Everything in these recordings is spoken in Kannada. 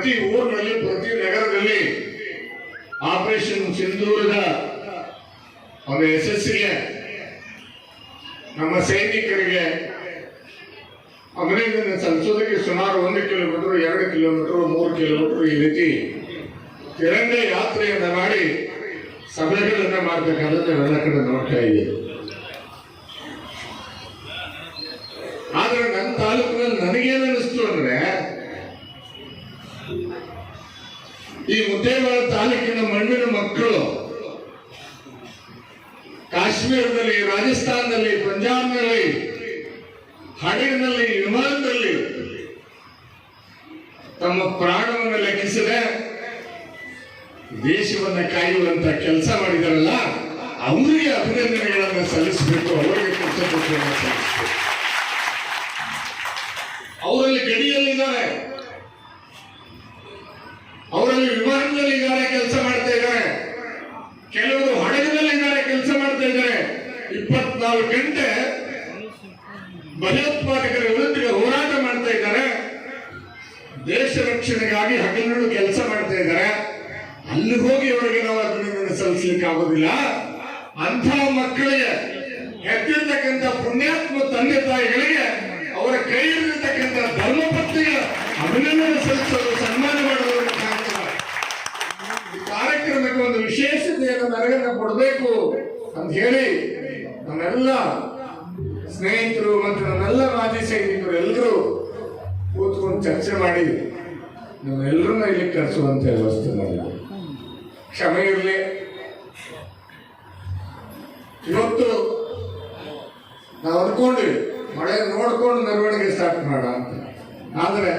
ಪ್ರತಿ ಊರಿನಲ್ಲಿ, ಪ್ರತಿ ನಗರದಲ್ಲಿ ಆಪರೇಷನ್ ಸಿಂಧೂರದ ಅವರ ಯಶಸ್ಸಿಗೆ ನಮ್ಮ ಸೈನಿಕರಿಗೆ ಅಭಿನಂದನೆ ಸಲ್ಲಿಸೋದಕ್ಕೆ ಸುಮಾರು ಒಂದು ಕಿಲೋಮೀಟರ್, ಎರಡು ಕಿಲೋಮೀಟರ್, ಮೂರು ಕಿಲೋಮೀಟರ್ ಈ ರೀತಿ ತಿರಂಗ ಯಾತ್ರೆಯನ್ನು ಮಾಡಿ ಸಭೆಗಳನ್ನು ಮಾಡಬೇಕಾದ್ರೆ ಎಲ್ಲ ಕಡೆ ನೋಡ್ತಾ ಇದ್ದೀವಿ ತಾಲೂಕಿನ ಮಣ್ಣಿನ ಮಕ್ಕಳು. ಕಾಶ್ಮೀರದಲ್ಲಿ, ರಾಜಸ್ಥಾನದಲ್ಲಿ, ಪಂಜಾಬ್ನಲ್ಲಿ, ಹಡಗಿನಲ್ಲಿ, ವಿಮಾನದಲ್ಲಿ ತಮ್ಮ ಪ್ರಾಣವನ್ನು ಲೆಕ್ಕಿಸದೆ ದೇಶವನ್ನ ಕಾಯುವಂತ ಕೆಲಸ ಮಾಡಿದಾರಲ್ಲ, ಅವರಿಗೆ ಅಭಿನಂದನೆಗಳನ್ನು ಸಲ್ಲಿಸಬೇಕು, ಅವರಿಗೆ ಕೃತಜ್ಞತೆಯನ್ನು ಸಲ್ಲಿಸಬೇಕು ಅವರಲ್ಲಿ ಗಡಿಯಲ್ಲಿದ್ದಾರೆ ಅವರಲ್ಲಿ ವಿಮಾನದಲ್ಲಿದ್ದಾರೆ ಕೆಲಸ ಮಾಡ್ತಾ ಇದ್ದಾರೆ ಕೆಲವರು ಹಡಗಿನಲ್ಲಿದ್ದಾರೆ ಕೆಲಸ ಮಾಡ್ತಾ ಇದ್ದಾರೆ ಇಪ್ಪತ್ನಾಲ್ಕು ಗಂಟೆ ಭಯೋತ್ಪಾದಕರ ವಿರುದ್ಧ ಹೋರಾಟ ಮಾಡ್ತಾ ಇದ್ದಾರೆ ದೇಶ ರಕ್ಷಣೆಗಾಗಿ ಹಗಲಿರುಳು ಕೆಲಸ ಮಾಡ್ತಾ ಇದ್ದಾರೆ. ಅಲ್ಲಿ ಹೋಗಿ ಅವರಿಗೆ ನಾವು ಅಭಿನಂದನೆ ಸಲ್ಲಿಸಲಿಕ್ಕೆ ಆಗೋದಿಲ್ಲ ಅಂಥ ಮಕ್ಕಳಿಗೆ ಹೆತ್ತಿರ್ತಕ್ಕಂಥ ಪುಣ್ಯಾತ್ಮ ತಂದೆ ತಾಯಿಗಳಿಗೆ ಅವರ ಕೈಯಲ್ಲಿರ್ತಕ್ಕಂಥ ಧರ್ಮಪತ್ನಿಗೆ ಅಭಿನಂದನೆ ಸಲ್ಲಿಸೋದು ಸನ್ಮಾನ ಮಾಡುವ ಕಾರ್ಯಕ್ರಮಕ್ಕೆ ಒಂದು ವಿಶೇಷತೆಯನ್ನು ಮೆರಗನ್ನು ಕೊಡಬೇಕು ಅಂತ ಹೇಳಿ ನನ್ನೆಲ್ಲ ಸ್ನೇಹಿತರು ಮತ್ತು ನನ್ನೆಲ್ಲ ಮಾಜಿ ಸೈನಿಕರು ಎಲ್ಲರೂ ಕೂತ್ಕೊಂಡು ಚರ್ಚೆ ಮಾಡಿ ನಮ್ಮೆಲ್ಲರನ್ನ ಇಲ್ಲಿ ಕರೆಸುವಂತ ವ್ಯವಸ್ಥೆ ಮಾಡಿದೆ ಕ್ಷಮೆ ಇರಲಿ. ಇವತ್ತು ನಾವು ಅಂದ್ಕೊಂಡ್ವಿ ಮಳೆ ನೋಡ್ಕೊಂಡು ಮೆರವಣಿಗೆ ಸ್ಟಾರ್ಟ್ ಮಾಡ ಅಂತ. ಆದ್ರೆ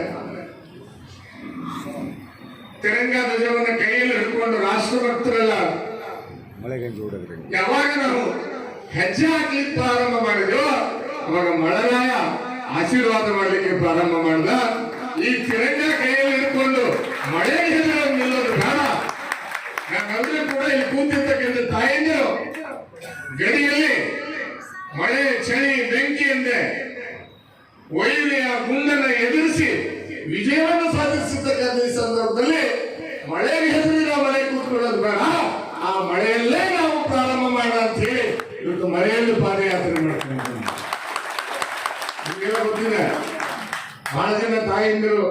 ತಿರಂಗ ಧ್ವಜವನ್ನ ಕೈಯಲ್ಲಿ ಹಿಡ್ಕೊಂಡು ರಾಷ್ಟ್ರಭಕ್ತರೆಲ್ಲ ಭಕ್ತರೆಲ್ಲ ಯಾವಾಗ ನಾವು ಹೆಜ್ಜೆ ಹಾಕ್ಲಿಕ್ಕೆ ಪ್ರಾರಂಭ ಮಾಡಿದ್ಯೋ ಅವಾಗ ಮಳೆರಾಯ ಆಶೀರ್ವಾದ ಮಾಡಲಿಕ್ಕೆ ಪ್ರಾರಂಭ ಮಾಡಿದ. ಈ ತಿರಂಗ ಕೈಯಲ್ಲಿ ಇಟ್ಕೊಂಡು ಮಳೆ ನಿಲ್ಲೋದು ಬೇಡ. ಕೂಡ ಇಲ್ಲಿ ಕೂತಿರ್ತಕ್ಕಂಥ ತಾಯಂದಿರು ಗಡಿಯಲ್ಲಿ ಮಳೆ, ಚಳಿ ಬೆಂಕಿಯಂತೆ ವೈರಿಯ ಗುಂಡನ್ನ ಎದುರಿಸಿ ವಿಜಯವನ್ನು ಸಾಧಿಸತಕ್ಕಂಥ ಈ ಸಂದರ್ಭದಲ್ಲಿ ಮಳೆ ಹೆಸರಿನ ಮಳೆ ಕೂತ್ಕೊಳ್ಳೋದು ಬೇಡ. ಆ ಮಳೆಯಲ್ಲೇ ನಾವು ಪ್ರಾರಂಭ ಮಾಡೋಣ ಅಂತ ಹೇಳಿ ಇವತ್ತು ಮಳೆಯಲ್ಲಿ ಪಾದಯಾತ್ರೆ ಬಹಳ ಜನ ತಾಯಂದಿರು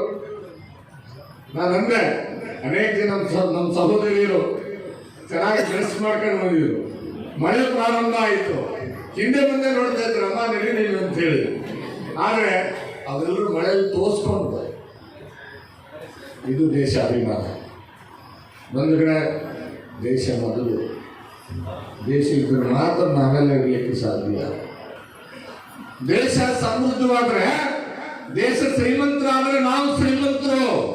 ನಾನು ಅಂದೆ ಅನೇಕ ಜನ ನಮ್ಮ ಸಹೋದರಿಯರು ಚೆನ್ನಾಗಿ ಡ್ರೆಸ್ ಮಾಡ್ಕೊಂಡು ಬಂದಿದ್ರು. ಮಳೆ ಪ್ರಾರಂಭ ಆಯಿತು. ಹಿಂದೆ ಮುಂದೆ ನೋಡ್ತಾ ಇದ್ರು, ಅಮ್ಮ ನಡಿ ನೀವು ಅಂತ ಹೇಳಿ ಆದರೆ ಅವರೆಲ್ಲರೂ ಮಳೆಯಲ್ಲಿ ತೋರಿಸ್ಕೊಂಡು ಇದು ದೇಶ ಅಭಿಮಾನ. ಒಂದು ಕಡೆ ದೇಶ ಮೊದಲು. ದೇಶ ಇದ್ರೆ ಮಾತ್ರ ನಾವೆಲ್ಲ ಇರಲಿಕ್ಕೆ ಸಾಧ್ಯ. ದೇಶ ಸಮೃದ್ಧವಾದ್ರೆ ದೇಶ ಶ್ರೀಮಂತರಾದ್ರೆ ನಾವು ಶ್ರೀಮಂತರು.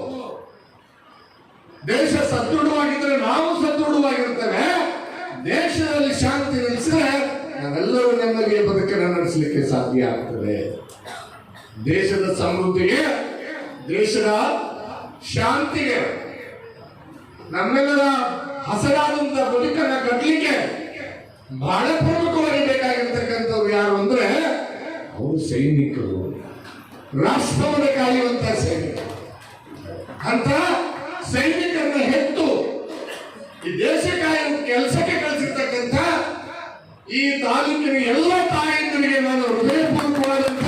ದೇಶ ಸದೃಢವಾಗಿದ್ದರೆ ನಾವು ಸದೃಢವಾಗಿರ್ತೇವೆ. ದೇಶದಲ್ಲಿ ಶಾಂತಿ ನೆಲೆಸಿದ್ರೆ ನಾವೆಲ್ಲರೂ ನೆಮ್ಮದಿಯ ಬದುಕನ್ನು ನಡೆಸಲಿಕ್ಕೆ ಸಾಧ್ಯ ಆಗ್ತದೆ. ದೇಶದ ಸಮೃದ್ಧಿಗೆ, ದೇಶದ ಶಾಂತಿಗೆ, ನಮ್ಮೆಲ್ಲರ ಹಸರಾದಂತ ಬದುಕನ್ನ ಕಟ್ಟಲಿಕ್ಕೆ ಬಹಳ ಪ್ರಮುಖವಾಗಿ ಬೇಕಾಗಿರ್ತಕ್ಕಂಥವ್ರು ಯಾರು ಅಂದ್ರೆ, ಅವರು ಸೈನಿಕರು. ರಾಷ್ಟ್ರವನ್ನು ಕಾಯುವಂತ ಸೈನಿಕ ಅಂತ ಸೈನಿಕರನ್ನ ಹೆತ್ತು ಈ ದೇಶ ಕೆಲಸಕ್ಕೆ ಕಳಿಸಿರ್ತಕ್ಕಂಥ ಈ ತಾಲೂಕಿನ ಎಲ್ಲ ತಾಯಂದರಿಗೆ ನಾನು ಹೃದಯಪೂರ್ವಕವಾದಂಥ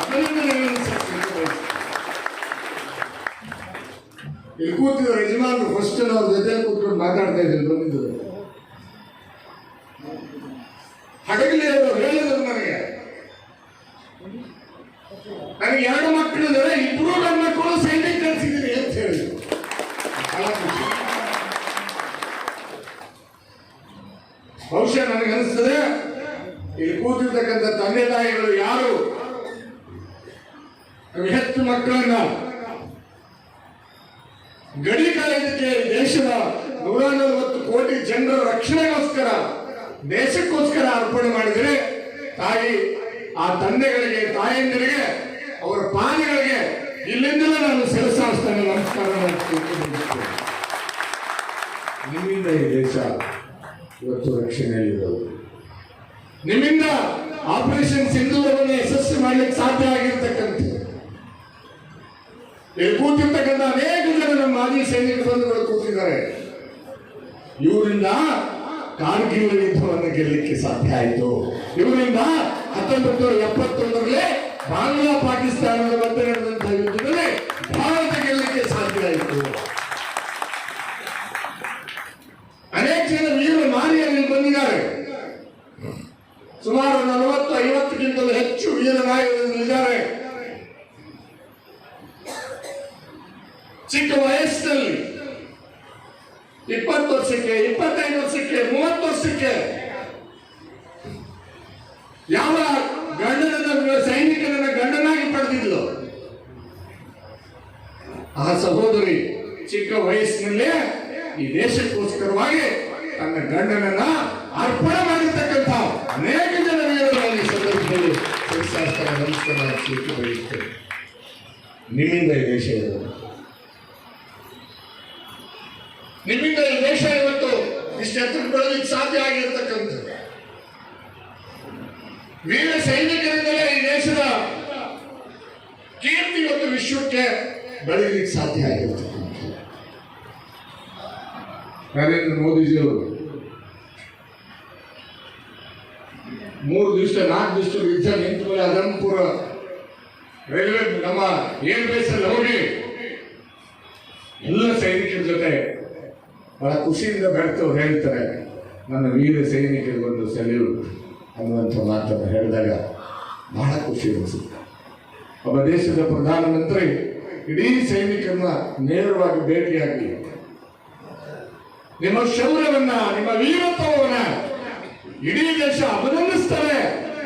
ಅಭಿನಂದನೆಗಳನ್ನು. ಇಲ್ಲಿ ಕೂತಿದ್ರು ಯಜಮಾನರು ಫಸ್ಟ್ ಅವ್ರ ಜೊತೆ ಕೂತ್ಕೊಂಡು ಮಾತಾಡ್ತಾ ಇದ್ರು ಬಂದಿದ್ರು ಹಡಗಲಿ ಅವರು ಹೇಳಿದ್ರು ನನಗೆ ನನಗೆ ಎರಡು ಮಕ್ಕಳಿದ್ದಾರೆ ಇಬ್ಬರು ನನ್ನ ಮಕ್ಕಳು ಸೈನ್ಯ ಕಳಿಸಿದ್ದೀರಿ ಅಂತ ಹೇಳಿದ್ರು. ಬಹುಶಃ ನನಗೆ ಅನಿಸ್ತದೆ, ಇಲ್ಲಿ ಕೂತಿರ್ತಕ್ಕಂಥ ತಂದೆ ತಾಯಿಗಳು ಯಾರು? ಹೆಚ್ಚು ಮಕ್ಕಳನ್ನ. ಗಡಿ ಕಾಯ್ದಕ್ಕೆ ದೇಶದ ನೂರ ನಲವತ್ತು ಕೋಟಿ ಜನರ ರಕ್ಷಣೆಗೋಸ್ಕರ, ದೇಶಕ್ಕೋಸ್ಕರ ಅರ್ಪಣೆ ಮಾಡಿದರೆ, ತಾಯಿ, ಆ ತಂದೆಗಳಿಗೆ, ತಾಯಂದಿರಿಗೆ ಅವರ ಪಾದಗಳಿಗೆ ಇಲ್ಲಿಂದಲೇ ನಾನು ಶಿರಸಾಸ್ತೇನೆ ನಮಸ್ಕಾರ. ನಿಮ್ಮಿಂದ ಈ ದೇಶ ಇವತ್ತು ರಕ್ಷಣೆಯಲ್ಲಿರೋದು. ನಿಮ್ಮಿಂದ ಆಪರೇಷನ್ ಸಿಂಧೂರವನ್ನು ಯಶಸ್ವಿ ಮಾಡಲಿಕ್ಕೆ ಸಾಧ್ಯ ಆಗಿರ್ತಕ್ಕಂಥ ಕೂತಿರ್ತಕ್ಕಂಥ ಅನೇಕ ಜನ ನಮ್ಮ ಮಾಜಿ ಸೈನಿಕ ಬಂಧುಗಳು ಕೂತಿದ್ದಾರೆ. ಇವರಿಂದ ಕಾರ್ಗಿಲ್ ಯುದ್ಧವನ್ನು ಗೆಲ್ಲಲಿಕ್ಕೆ ಸಾಧ್ಯ ಆಯಿತು. ಇವರಿಂದ ಹತ್ತೊಂಬತ್ತು ನೂರ ಎಪ್ಪತ್ತೊಂದರಲ್ಲಿ ಬಾಂಗ್ಲಾ ಪಾಕಿಸ್ತಾನದ ಮಧ್ಯೆ ನಡೆದಂತಹ ಯುದ್ಧದಲ್ಲಿ ಭಾರತ ಗೆಲ್ಲಕ್ಕೆ ಸಾಧ್ಯ ಅನೇಕ ಜನ ವೀರ ಮಾರಿಯಲ್ಲಿ ಬಂದಿದ್ದಾರೆ. ಸುಮಾರು ನಲವತ್ತು, ಐವತ್ತಕ್ಕಿಂತಲೂ ಹೆಚ್ಚು ವೀರ ನಾಯಕರಿದ್ದಾರೆ ಚಿಕ್ಕ ವಯಸ್ಸಿನಲ್ಲಿ ಇಪ್ಪತ್ತು ವರ್ಷಕ್ಕೆ, ಇಪ್ಪತ್ತೈದು ವರ್ಷಕ್ಕೆ, ಮೂವತ್ತು ವರ್ಷಕ್ಕೆ ಯಾವ ಗಂಡನನ್ನ ಸೈನಿಕರನ್ನ ಗಂಡನಾಗಿ ಪಡೆದಿದ್ಲು. ಆ ಸಹೋದರಿ ಚಿಕ್ಕ ವಯಸ್ಸಿನಲ್ಲೇ ಈ ದೇಶಕ್ಕೋಸ್ಕರವಾಗಿ ತನ್ನ ಗಂಡನನ್ನ ಅರ್ಪಣೆ ಮಾಡಿರ್ತಕ್ಕಂಥ ಅನೇಕ ಜನ ಈ ಸಂದರ್ಭದಲ್ಲಿ. ನಮಸ್ಕಾರ ಬಯಸುತ್ತೇನೆ ನಿಮ್ಮಿಂದ ಈ ದೇಶ ನಿಮ್ಮಿಂದ ಈ ದೇಶ ಇವತ್ತು ಇಷ್ಟು ಎತ್ತರಕ್ಕೆ ಬೆಳೆಲಿಕ್ಕೆ ಸಾಧ್ಯ ಆಗಿರ್ತಕ್ಕಂಥದ್ದು ವೀರ ಸೈನಿಕರಿಂದಲೇ ಈ ದೇಶದ ಕೀರ್ತಿ ಒಂದು ವಿಶ್ವಕ್ಕೆ ಬೆಳೆಯಲಿಕ್ಕೆ ಸಾಧ್ಯ ಆಗಿರುತ್ತೆ. ನರೇಂದ್ರ ಮೋದಿಜಿಯವರು ಮೂರು ದಿವಸ, ನಾಲ್ಕು ದಿವಸ ಯುದ್ಧ ನಿಂತ ಮೇಲೆ ಅದಂಪುರ ರೈಲ್ವೆ, ನಮ್ಮ ಏರ್ ಬೇಸ್ ಅಲ್ಲಿ ಹೋಗಿ ಎಲ್ಲ ಸೈನಿಕರ ಜೊತೆ ಬಹಳ ಖುಷಿಯಿಂದ ಬೆಳೆತವ್ರು ಹೇಳ್ತಾರೆ, ನನ್ನ ವೀರ ಸೈನಿಕರಿಗೊಂದು ಸೆಲ್ಯೂಟ್. ಅನ್ನುವಂಥ ಮಾತನ್ನು ಹೇಳಿದಾಗ ಬಹಳ ಖುಷಿ ಅನಿಸುತ್ತೆ. ಒಬ್ಬ ದೇಶದ ಪ್ರಧಾನಮಂತ್ರಿ ಇಡೀ ಸೈನಿಕರನ್ನ ನೇರವಾಗಿ ಭೇಟಿಯಾಗಿ, ನಿಮ್ಮ ಶೌರ್ಯವನ್ನ, ನಿಮ್ಮ ವೀರತ್ವವನ್ನ ಇಡೀ ದೇಶ ಅಭಿನಂದಿಸ್ತಾರೆ.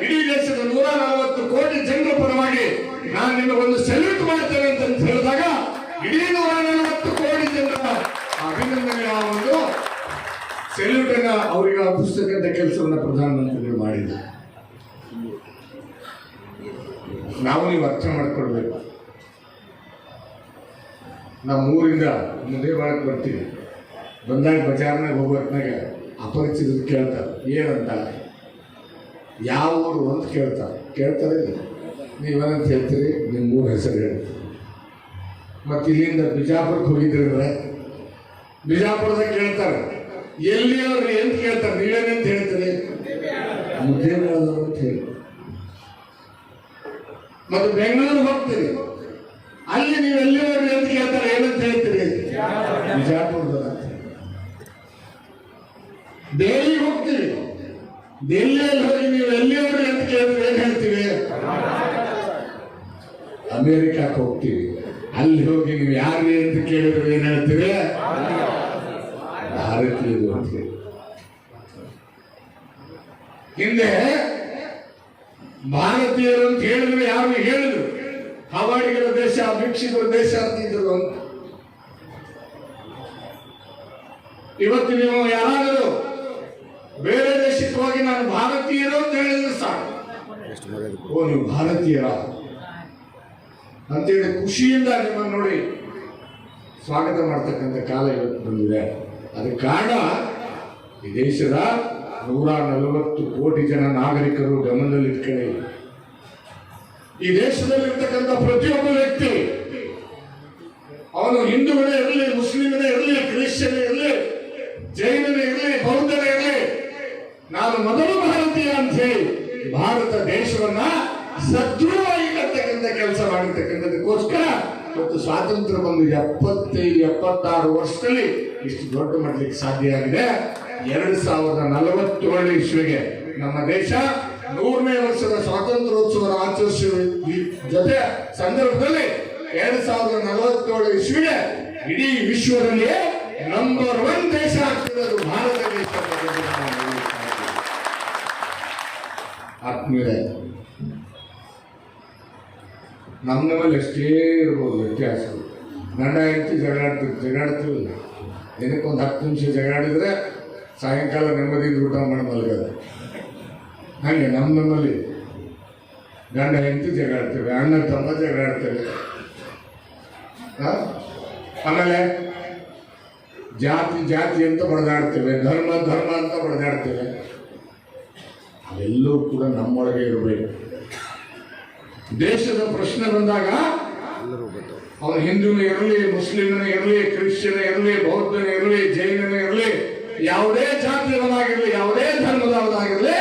ಇಡೀ ದೇಶದ ನೂರ ನಲವತ್ತು ಕೋಟಿ ಜನರ ಪರವಾಗಿ ನಾನು ನಿಮಗೊಂದು ಸೆಲ್ಯೂಟ್ ಮಾಡ್ತೇನೆ ಅಂತ ಹೇಳಿದಾಗ ಇಡೀ ನೂರ ನಲವತ್ತು ಕೋಟಿ ಜನರ ಅಭಿನಂದನೆಗಳ ಒಂದು ಸೆಲ್ಯೂಟ್ ಅವರಿಗೆ ಆ ಪುಸ್ತಕದ ಕೆಲಸವನ್ನು ಪ್ರಧಾನಮಂತ್ರಿಗಳು ಮಾಡಿದ್ರು. ನಾವು ನೀವು ಅರ್ಥ ಮಾಡ್ಕೊಳ್ಬೇಕು. ನಮ್ಮ ಊರಿಂದ ಮುಂದೆ ಮಾಡಕ್ಕೆ ಬರ್ತೀವಿ ಬಂದಾಗ ಬಜಾರ್ನಾಗ ಹೋಗೋ ಹೊತ್ನಾಗ ಅಪರಿಚಿತರು ಕೇಳ್ತಾರೆ, ಏನಂತ? ಯಾವ ಊರು ಅಂತ ಕೇಳ್ತಾರೆ. ಕೇಳ್ತಾರೆ ನೀವೇನಂತ ಹೇಳ್ತೀರಿ? ನಿಮ್ಮ ಊರು ಹೆಸರು ಹೇಳ್ತೀರಿ ಮತ್ತು ಇಲ್ಲಿಂದ ಬಿಜಾಪುರಕ್ಕೆ ಹೋಗಿದ್ರಂದ್ರೆ, ಬಿಜಾಪುರದಾಗ ಕೇಳ್ತಾರೆ ಎಲ್ಲಿಯವ್ರು ಅಂತ ಕೇಳ್ತಾರೆ ನೀವೇನಂತ ಹೇಳ್ತೀರಿ? ಮುದ್ದೇನವರು ಅಂತ ಹೇಳಿ ಮತ್ತೆ ಬೆಂಗಳೂರಿಗೆ ಹೋಗ್ತೀರಿ. ಅಲ್ಲಿ ನೀವು ಎಲ್ಲಿವರೆಗೂ ಅಂತ ಕೇಳ್ತಾರೆ? ಏನಂತ ಹೇಳ್ತೀರಿ? ಹೇಳಿ. ದೆಹಲಿಗೆ ಹೋಗ್ತೀವಿ ದೆಹಲಿಯಲ್ಲಿ ಹೋಗಿ ನೀವು ಎಲ್ಲಿಯವರು ಅಂತ ಕೇಳಿದ್ರೆ ಏನ್ ಹೇಳ್ತೀವಿ ಅಮೆರಿಕಕ್ಕೆ ಹೋಗ್ತೀವಿ ಅಲ್ಲಿ ಹೋಗಿ ನೀವು ಯಾರು ಅಂತ ಕೇಳಿದ್ರೆ ಏನ್ ಹೇಳ್ತೀವಿ ಭಾರತೀಯರು ಅಂತ ಹಿಂದೆ ಭಾರತೀಯರು ಅಂತ ಹೇಳಿದ್ರು ಯಾರು ಹೇಳಿದ್ರು. ಹವಾಡಿಗರ ದೇಶ ಭಿಕ್ಷಿಗಳ ದೇಶ ಅಂತಿದ್ರು ಅಂತ. ಇವತ್ತು ನೀವು ಯಾರಾದರೂ ಬೇರೆ ದೇಶಕ್ಕೆ ಹೋಗಿ ನಾನು ಭಾರತೀಯರು ಅಂತ ಹೇಳಿದ್ರು ಸಾಕು. ಓ, ನೀವು ಭಾರತೀಯರ? ಅಂತೇಳಿ ಖುಷಿಯಿಂದ ನಿಮ್ಮನ್ನು ನೋಡಿ ಸ್ವಾಗತ ಮಾಡ್ತಕ್ಕಂಥ ಕಾಲ ಇವತ್ತು ಬಂದಿದೆ. ಅದಕ್ಕೆ ಕಾರಣ ಈ ದೇಶದ ನೂರ ನಲವತ್ತು ಕೋಟಿ ಜನ ನಾಗರಿಕರು ಗಮನದಲ್ಲಿ ಗಮನದಲ್ಲಿಟ್ಕೊಳ್ಳಿ ಈ ದೇಶದಲ್ಲಿರ್ತಕ್ಕಂಥ ಪ್ರತಿಯೊಬ್ಬ ವ್ಯಕ್ತಿ, ಅವನು ಹಿಂದೂಗಳೇ ಇರಲಿ ಮುಸ್ಲಿಮನೇ ಇರಲಿ, ಕ್ರಿಶ್ಚಿಯನ್ ಇರಲಿ, ಜೈನನೇ ಇರಲಿ, ಬೌದ್ಧನೇ ಇರಲಿ, ನಾನು ಮೊದಲು ಭಾರತೀಯ ಅಂತ ಹೇಳಿ ಭಾರತ ದೇಶವನ್ನ ಸದೃಢವಾಗಿ ಕಟ್ಟತಕ್ಕಂಥ ಕೆಲಸ ಮಾಡಿರ್ತಕ್ಕಂಥದಕ್ಕೋಸ್ಕರ ಇವತ್ತು ಸ್ವಾತಂತ್ರ್ಯ ಬಂದು ಎಪ್ಪತ್ತೈದು, ಎಪ್ಪತ್ತಾರು ವರ್ಷದಲ್ಲಿ ಇಷ್ಟು ದೊಡ್ಡ ಮಾಡಲಿಕ್ಕೆ ಸಾಧ್ಯ ಆಗಿದೆ. ಎರಡು ಸಾವಿರದ ನಲವತ್ತೇಳು ಇಸ್ವಿಗೆ ನಮ್ಮ ದೇಶ ನೂರನೇ ವರ್ಷದ ಸ್ವಾತಂತ್ರ್ಯೋತ್ಸವ ಆಚರಿಸುವ ಜೊತೆ ಸಂದರ್ಭದಲ್ಲಿ ಎರಡು ಸಾವಿರದ ನಲವತ್ತೇಳು ಇಸ್ವಿಗೆ ಇಡೀ ವಿಶ್ವದಲ್ಲಿಯೇ ನಂಬರ್ ಒನ್ ದೇಶ ಆಗ್ತಿರೋದು ಭಾರತ ದೇಶ ಅನ್ನೋದನ್ನ ನಮ್ಮಲ್ಲಿ ಎಷ್ಟೇ ಇರ್ಬೋದು ವ್ಯತ್ಯಾಸಗಳು ಗಂಡ, ಹೆಂಡತಿ ಜಗಳಾಡ್ತೀವಿ ಜಗಳಾಡ್ತೀವಿ ದಿನಕ್ಕೊಂದು ಹತ್ತು ನಿಮಿಷ ಜಗಳಾಡಿದರೆ ಸಾಯಂಕಾಲ ನೆಮ್ಮದಿಯಿಂದ ಊಟ ಮಾಡಿ ಮಲಗೋದು. ಹಾಗೆ ನಮ್ಮ ನಮ್ಮಲ್ಲಿ ಗಂಡ, ಹೆಂಡತಿ ಜಗಳಾಡ್ತೇವೆ, ಅಣ್ಣ, ತಮ್ಮ ಜಗಳಾಡ್ತೇವೆ? ಆಮೇಲೆ ಜಾತಿ ಜಾತಿ ಅಂತ ಬಡದಾಡ್ತೇವೆ ಧರ್ಮ ಧರ್ಮ ಅಂತ ಬಡದಾಡ್ತೇವೆ ಅವೆಲ್ಲವೂ ಕೂಡ ನಮ್ಮೊಳಗೆ ಇರಬೇಕು. ದೇಶದ ಪ್ರಶ್ನೆ ಬಂದಾಗ ಅವನು ಹಿಂದೂನೇ ಇರಲಿ ಮುಸ್ಲಿಮನೇ ಇರಲಿ ಕ್ರಿಶ್ಚಿಯನ್ ಇರಲಿ ಬೌದ್ಧನೇ ಇರಲಿ ಜೈನನೇ ಇರಲಿ ಯಾವುದೇ ಜಾತಿಯವನಾಗಿರಲಿ ಯಾವುದೇ ಧರ್ಮದವನಾಗಿರಲಿ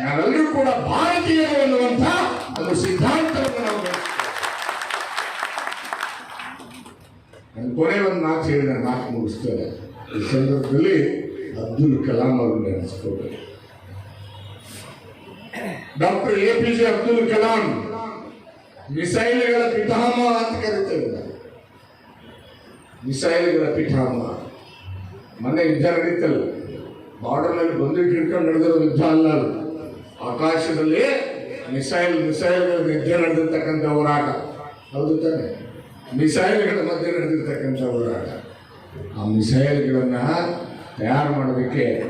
ನಾವೆಲ್ಲರೂ ಕೂಡ ಭಾರತೀಯರು ಅನ್ನುವಂಥ ಒಂದು ಸಿದ್ಧಾಂತವನ್ನು ನಾವು. ಕೊನೆ ಒಂದು ಮಾತು ಹೇಳಿದ ಮಾತು ಮುಗಿಸ್ತೇವೆ ಈ ಸಂದರ್ಭದಲ್ಲಿ ಅಬ್ದುಲ್ ಕಲಾಂ ಅವರು ನೆನೆಸ್ಕೋಬೇಕು doctor A P J Abdul Kalam ಮಿಸೈಲ್ಗಳ ಪಿಠಾಮ ಅಂತ ಕರೀತೇವೆ. ಮಿಸೈಲ್ಗಳ ಪಿಠಾಮ ಮೊನ್ನೆ ಯುದ್ಧ ನಡೀತಲ್ಲ. ಬಾರ್ಡರ್ನಲ್ಲಿ ಬಂದು ಹಿಡ್ಕೊಂಡು ನಡೆದಿರೋ ಯುದ್ಧ ಅಲ್ಲ. ಆಕಾಶದಲ್ಲಿ ಮಿಸೈಲ್, ಮಿಸೈಲ್ಗಳ ಯುದ್ಧ ನಡೆದಿರ್ತಕ್ಕಂಥ ಹೋರಾಟ. ಹೌದು ತಾನೆ. ಮಿಸೈಲ್ಗಳ ಮಧ್ಯೆ ನಡೆದಿರ್ತಕ್ಕಂಥ ಹೋರಾಟ. ಆ ಮಿಸೈಲ್ಗಳನ್ನ ತಯಾರು ಮಾಡೋದಕ್ಕೆ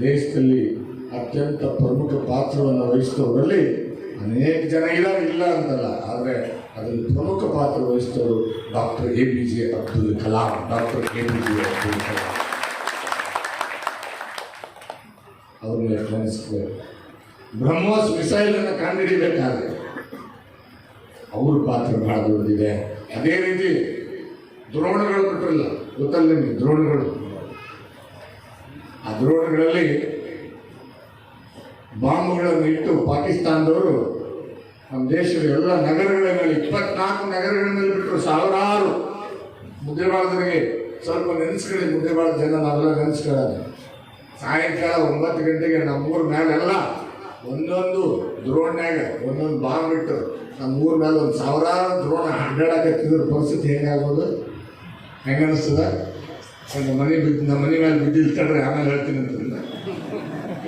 ದೇಶದಲ್ಲಿ ಅತ್ಯಂತ ಪ್ರಮುಖ ಪಾತ್ರವನ್ನು ವಹಿಸಿದವರಲ್ಲಿ ಅನೇಕ ಜನ ಇದ್ದಾರೆ, ಇಲ್ಲ ಅಂತಲ್ಲ. ಆದರೆ ಅದರಲ್ಲಿ ಪ್ರಮುಖ ಪಾತ್ರ ವಹಿಸಿದವರು doctor A P J Abdul Kalam, doctor A P J Abdul Kalam. ಅವ್ರನ್ನ ನೆನೆಸ್ಕೋಬೇಕು ಬ್ರಹ್ಮೋಸ್ ಮಿಸೈಲ್ ಅನ್ನು ಕಂಡುಹಿಡಿಬೇಕಾದ್ರೆ ಅವ್ರ ಪಾತ್ರ ಬಹಳ ದೊಡ್ಡದಿದೆ. ಅದೇ ರೀತಿ ದ್ರೋಣಗಳು ಬಿಟ್ಟಿರಲ್ಲ ಗೊತ್ತಲ್ಲ ನಿಮಗೆ ದ್ರೋಣಗಳು ಆ ದ್ರೋಣಗಳಲ್ಲಿ ಬಾಂಬ್ಗಳನ್ನು ಇಟ್ಟು ಪಾಕಿಸ್ತಾನದವರು ನಮ್ಮ ದೇಶದ ಎಲ್ಲ ನಗರಗಳ ಮೇಲೆ ಇಪ್ಪತ್ನಾಲ್ಕು ನಗರಗಳ ಮೇಲೆ ಬಿಟ್ಟರು ಸಾವಿರಾರು ಮುದ್ದೆಬಾಳದವರಿಗೆ ಸ್ವಲ್ಪ ನೆನೆಸ್ಕೊಳ್ಳಿ ಮುದ್ದೆಬಾಳ ಜನ ನಾವೆಲ್ಲ ನೆನೆಸ್ಕೊಳ್ಳೋದು. ಸಾಯಂಕಾಲ ಒಂಬತ್ತು ಗಂಟೆಗೆ ನಮ್ಮೂರ ಮೇಲೆಲ್ಲ ಒಂದೊಂದು ದ್ರೋಣ್ಯಾಗ, ಒಂದೊಂದು ಬಾಂಬ್ ನಮ್ಮ ಊರ ಮೇಲೆ ಒಂದು ಸಾವಿರಾರು ದ್ರೋಣ ಅಡ್ಡಾಡಕತ್ತಿದ್ರ ಪರಿಸ್ಥಿತಿ ಹೆಂಗಾಗ್ಬೋದು? ಹೆಂಗೆ ಅನಿಸ್ತದ ನಮ್ಮ ಮನೆ ಬಿದ್ದು ನಮ್ಮ ಮನೆ ಮೇಲೆ ಬಿದ್ದಿಲ್ಲ ತಡ್ರಿ, ಆಮೇಲೆ ಹೇಳ್ತೀನಿ ಅಂತ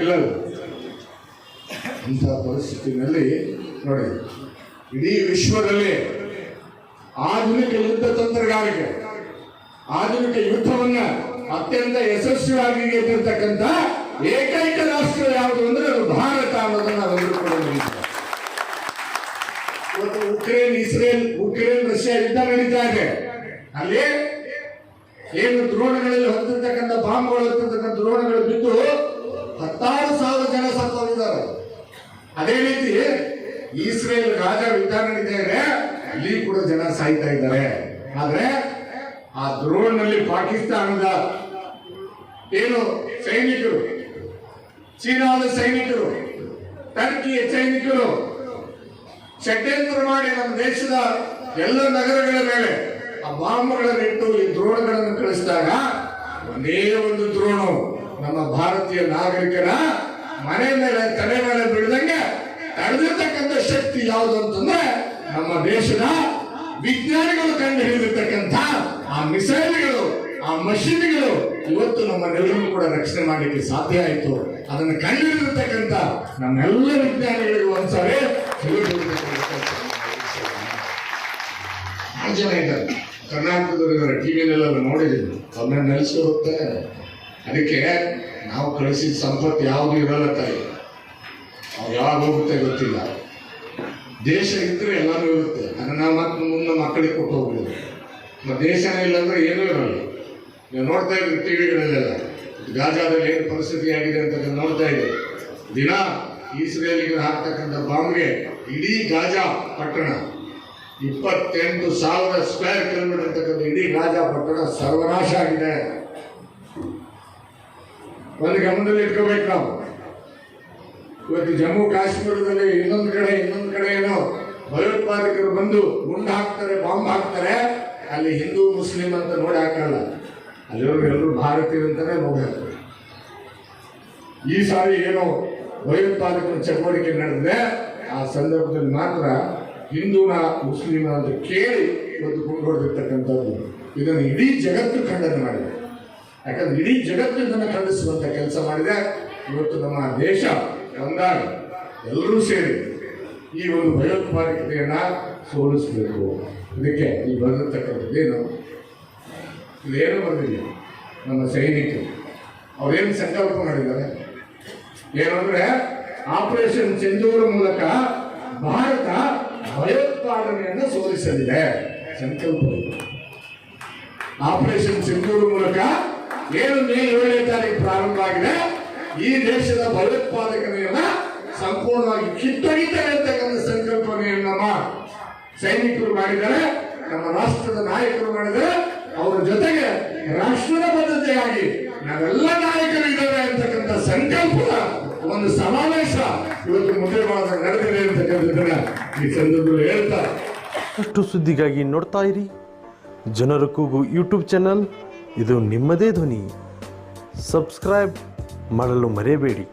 ಇಲ್ಲ ಇಂಥ ಪರಿಸ್ಥಿತಿನಲ್ಲಿ ನೋಡಿ, ಇಡೀ ವಿಶ್ವದಲ್ಲಿ ಆಧುನಿಕ ಯುದ್ಧ ತಂತ್ರಗಾರಿಕೆ, ಆಧುನಿಕ ಯುದ್ಧವನ್ನ ಅತ್ಯಂತ ಯಶಸ್ವಿಯಾಗಿ ಗೆದ್ದಿರ್ತಕ್ಕಂಥ ಏಕೈಕ ರಾಷ್ಟ್ರ ಯಾವುದು ಅಂದ್ರೆ ಅದು ಭಾರತ ಅನ್ನೋದನ್ನ ಇವತ್ತು ಉಕ್ರೇನ್, ಇಸ್ರೇಲ್, ಉಕ್ರೇನ್, ರಷ್ಯಾ ಯುದ್ಧ ನಡೀತಾ ಇದೆ. ಅಲ್ಲಿ ಏನು ದ್ರೋಣಗಳಲ್ಲಿ ಹೊತ್ತಿರ್ತಕ್ಕಂಥ ಬಾಂಬ್ಗಳು, ಹೊತ್ತಿರ್ತಕ್ಕಂಥ ದ್ರೋಣಗಳು ಬಿದ್ದು ಹತ್ತಾರು ಸಾವಿರ ಜನ ಸತ್ತೋಗಿದ್ದಾರೆ. ಅದೇ ರೀತಿ ಇಸ್ರೇಲ್ ರಾಜ ಯುದ್ಧ ನಡೀತಾ ಇದೆ ಅಲ್ಲಿ ಕೂಡ ಜನ ಸಾಯ್ತಾ ಇದ್ದಾರೆ. ಆದ್ರೆ ಆ ದ್ರೋಣ್ನಲ್ಲಿ ಪಾಕಿಸ್ತಾನದ ಏನು ಸೈನಿಕರು, ಚೀನಾದ ಸೈನಿಕರು, ಟರ್ಕಿಯ ಸೈನಿಕರು, ಷಡ್ಯಂತ್ರ ಮಾಡಿ ನಮ್ಮ ದೇಶದ ಎಲ್ಲ ನಗರಗಳ ಮೇಲೆ ಆ ಬಾಂಬ್ಗಳನ್ನು ಇಟ್ಟು ಈ ದ್ರೋಣಗಳನ್ನು ಕಳಿಸಿದಾಗ ಒಂದೇ ಒಂದು ದ್ರೋಣು ನಮ್ಮ ಭಾರತೀಯ ನಾಗರಿಕರ ಮನೆ ಮೇಲೆ, ತಲೆ ಮೇಲೆ ಬೀಳದಂಗೆ ತಡೆದಿರ್ತಕ್ಕಂಥ ಶಕ್ತಿ ಯಾವುದು ಅಂತಂದ್ರೆ ನಮ್ಮ ದೇಶದ ವಿಜ್ಞಾನಿಗಳು ಕಂಡು ಹಿಡಿದಿರ್ತಕ್ಕಂಥ ಆ ಮಿಸೈಲ್ಗಳು, ಆ ಮಷೀನ್ಗಳು ಇವತ್ತು ನಮ್ಮನ್ನೆಲ್ಲರೂ ಕೂಡ ರಕ್ಷಣೆ ಮಾಡಲಿಕ್ಕೆ ಸಾಧ್ಯ ಆಯಿತು. ಅದನ್ನು ಕಂಡುಹಿಡಿದಿರ್ತಕ್ಕಂಥ ನಮ್ಮೆಲ್ಲ ವಿಜ್ಞಾನಿಗಳಿಗೂ ಒಂದ್ಸಾರಿ ಭಾಳ ಜನ ಇದ್ದಾರೆ ಕರ್ನಾಟಕದಲ್ಲಿದ್ದಾರೆ ಟಿವಿನೆಲ್ಲ ನೋಡಿದ್ದೀನಿ ಅವ್ರನ್ನ ನೆಲೆಸಿ ಹೋಗ್ತಾರೆ ಅದಕ್ಕೆ ನಾವು ಕಳಿಸಿದ ಸಂಪತ್ತು ಯಾವುದು ಇರಲ್ಲ ತಾಯಿ. ಯಾವಾಗ ಹೋಗುತ್ತೆ ಗೊತ್ತಿಲ್ಲ. ದೇಶ ಇದ್ರೆ ಎಲ್ಲರೂ ಇರುತ್ತೆ. ಅದನ್ನ ನಾವು ಮತ್ತೆ ಮುಂದೆ ಮಕ್ಕಳಿಗೆ ಕೊಟ್ಟು ಹೋಗ್ಬೋದು. ಮತ್ತು ದೇಶನೇ ಇಲ್ಲಾಂದ್ರೆ ಏನೂ ಇರಲ್ಲ. ನೀವು ನೋಡ್ತಾ ಇದ್ರಿ ಟಿವಿಗಳಲ್ಲೆಲ್ಲ ಗಾಜಾದಲ್ಲಿ ಏನು ಪರಿಸ್ಥಿತಿ ಆಗಿದೆ ಅಂತ ನೀವು ನೋಡ್ತಾ ಇದ್ದೀರಿ. ದಿನ ಇಸ್ರೇಲಿಗೆ ಹಾಕ್ತಕ್ಕಂಥ ಬಾಂಬ್ಗೆ ಇಡೀ ಗಾಜಾ ಪಟ್ಟಣ, ಇಪ್ಪತ್ತೆಂಟು ಸಾವಿರ ಸ್ಕ್ವೇರ್ ಕಿಲೋಮೀಟರ್ ಇರ್ತಕ್ಕಂಥ ಇಡೀ ಗಾಜಾ ಪಟ್ಟಣ ಸರ್ವನಾಶ ಆಗಿದೆ. ಒಂದು ಗಮನದಲ್ಲಿ ಇಟ್ಕೋಬೇಕು ನಾವು. ಇವತ್ತು ಜಮ್ಮು ಕಾಶ್ಮೀರದಲ್ಲಿ ಇನ್ನೊಂದು ಕಡೆ ಇನ್ನೊಂದು ಕಡೆ ಏನೋ ಭಯೋತ್ಪಾದಕರು ಬಂದು ಗುಂಡು ಹಾಕ್ತಾರೆ, ಬಾಂಬ್ ಹಾಕ್ತಾರೆ, ಅಲ್ಲಿ ಹಿಂದೂ, ಮುಸ್ಲಿಂ ಅಂತ ನೋಡಿ ಹಾಕಲ್ಲ. ಅಲ್ಲಿರೋರು ಎಲ್ಲರೂ ಭಾರತೀಯರು ಅಂತಾನೆ ನೋಡಿ ಹಾಕ್ತಾರೆ. ಈ ಸಾರಿ ಏನೋ ಭಯೋತ್ಪಾದಕರ ಚಟುವಟಿಕೆ ನಡೆದಿದೆ. ಆ ಸಂದರ್ಭದಲ್ಲಿ ಮಾತ್ರ ಹಿಂದೂನ, ಮುಸ್ಲಿಮ ಅಂತ ಕೇಳಿ ಇವತ್ತು ಗುಂಡು ಹೊಡೆದಿರ್ತಕ್ಕಂಥದ್ದು ಇದನ್ನು ಇಡೀ ಜಗತ್ತು ಖಂಡನೆ ಮಾಡಿದೆ. ಯಾಕಂದ್ರೆ ಇಡೀ ಜಗತ್ತು ಇದನ್ನು ಖಂಡಿಸುವಂತ ಕೆಲಸ ಮಾಡಿದೆ. ಇವತ್ತು ನಮ್ಮ ದೇಶ ಒಂದಾಗ ಎಲ್ಲರೂ ಸೇರಿ ಈ ಒಂದು ಭಯೋತ್ಪಾದಕತೆಯನ್ನು ಸೋಲಿಸಬೇಕು. ಇದಕ್ಕೆ ಈ ಬಂದಿರ್ತಕ್ಕಂಥದ್ದೇನು ಇದೇನು ಬಂದಿದೆ ನಮ್ಮ ಸೈನಿಕರು. ಅವರೇನು ಸಂಕಲ್ಪ ಮಾಡಿದ್ದಾರೆ? ಏನು ಅಂದ್ರೆ ಆಪರೇಷನ್ ಸಿಂಧೂರ ಮೂಲಕ ಭಾರತ ಭಯೋತ್ಪಾದನೆಯನ್ನು ಸೋಲಿಸಲಿದೆ. ಸಂಕಲ್ಪ. ಆಪರೇಷನ್ ಸಿಂಧೂರ ಮೂಲಕ ಏನು ಮೇ ಏಳನೇ ತಾರೀಕು ಪ್ರಾರಂಭ ಆಗಿದೆ? ಈ ದೇಶದ ಭಯೋತ್ಪಾದಕತೆಯನ್ನ ಸಂಪೂರ್ಣವಾಗಿ ಕಿತ್ತೊಗಿತಾರೆ ಅಂತಕ್ಕಂಥ ಸಂಕಲ್ಪನೆಯನ್ನು ನಮ್ಮ ಸೈನಿಕರು ಮಾಡಿದರೆ ನಮ್ಮ ರಾಷ್ಟ್ರದ ನಾಯಕರು ಮಾಡಿದರೆ ಅವರ ಜೊತೆಗೆ ರಾಷ್ಟ್ರದ ಬದ್ಧತೆಯಾಗಿ ನಾವೆಲ್ಲ ನಾಯಕರು ಇದ್ದಾರೆ ಅಂತಕ್ಕಂಥ ಸಂಕಲ್ಪದ ಒಂದು ಸಮಾವೇಶ ಇವತ್ತು ಮುಖ್ಯವಾದ ನಡೆದಿದೆ ಅಂತಕ್ಕಂಥದ್ದನ್ನ ಈ ಸಂದರ್ಭದಲ್ಲಿ ಹೇಳ್ತಾ. ಅಷ್ಟು ಸುದ್ದಿಗಾಗಿ ನೋಡ್ತಾ ಇರಿ. ಜನರ ಕೂಗು ಯೂಟ್ಯೂಬ್ ಚಾನಲ್, ಇದು ನಿಮ್ಮದೇ ಧ್ವನಿ. ಸಬ್ಸ್ಕ್ರೈಬ್. ಮಾಡಲು ಮರೆಯಬೇಡಿ.